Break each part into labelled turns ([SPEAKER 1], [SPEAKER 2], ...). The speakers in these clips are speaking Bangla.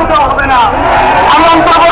[SPEAKER 1] হবে না। আমি অন্তর্বর্তীকালীন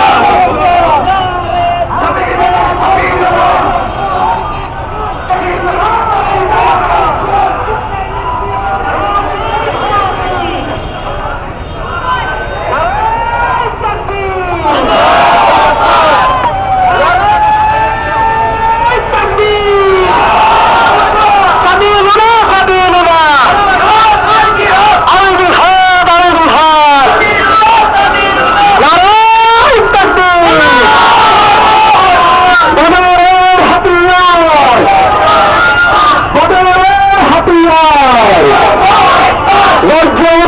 [SPEAKER 1] বদরের হাতিয়ার লজ্জা ওঠে